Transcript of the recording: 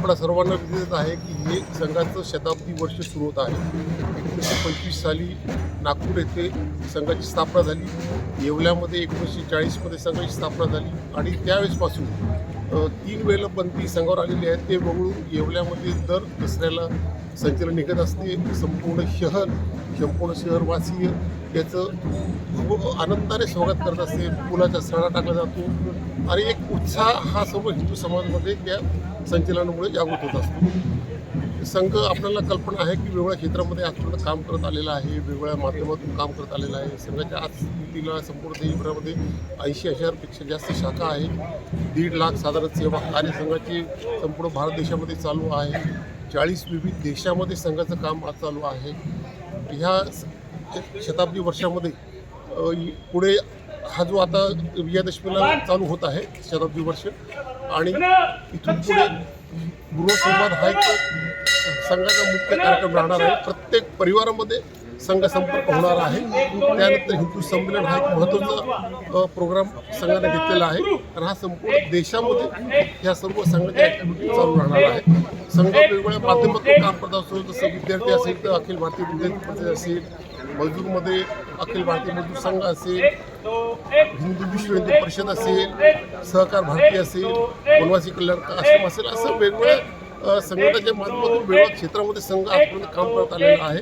आपल्या सर्वांना विदित आहे की हे संघाचं शताब्दी वर्ष सुरू होत आहे. एकोणीसशे पंचवीस साली नागपूर येथे संघाची स्थापना झाली. येवल्यामध्ये एकोणीसशे चाळीसमध्ये संघाची स्थापना झाली आणि त्यावेळेसपासून तीन वेळेला बंदी संघावर आलेली आहे. ते वगळून येवल्यामध्ये दर दसऱ्याला संचलन निघत असते. संपूर्ण शहर संपूर्ण शहरवासीय त्याचं खूप आनंदाने स्वागत करत असते. फुलाचा सडा टाकला जातो. आणि एक उत्साह हा सर्व हिंदू समाजामध्ये त्या संचलनामुळे जागृत होत असतो. संघ आपल्याला कल्पना आहे की वेगवेगळ्या क्षेत्रामध्ये आजपर्यंत काम करत आलेला आहे वेगवेगळ्या माध्यमातून काम करत आलेलं आहे. संघाच्या आज स्थितीला संपूर्ण देशभरामध्ये ऐंशी हजारपेक्षा जास्त शाखा आहे. दीड लाख साधारण सेवा कार्य संघाची संपूर्ण भारत देशामध्ये चालू आहे. चाळीस विविध देशामध्ये संघाचं काम आज चालू आहे. ह्या स- शताब्दी वर्षामध्ये पुढे हा जो आता विजयादशमीला चालू होत आहे शताब्दी वर्ष आणि इथून पुढे गृहसंवाद हा एक संघाचा मुख्य कार्यक्रम राहणार आहे प्रत्येक परिवारामध्ये संघ संपर्क होणार आहे. त्यानंतर हिंदू संमेलन हा एक महत्त्वाचा प्रोग्राम संघाने घेतलेला आहे. तर हा संपूर्ण देशामध्ये ह्या सर्व संघाच्या ॲक्टिव्हिटी चालू राहणार आहे. संघ वेगवेगळ्या माध्यमातून काम करत असतो जसं विद्यार्थी असेल तर अखिल भारतीय विद्यार्थी परिषद असेल मजदूरमध्ये अखिल भारतीय मजदूर संघ असेल हिंदू विश्व हिंदू परिषद असेल सहकार भारती असेल वनवासी कल्याण आश्रम असेल असं वेगवेगळ्या अ, संघटनाच्या माध्यमातून वेगवेगळ्या क्षेत्रामध्ये संघ आजपर्यंत काम करत आलेला आहे.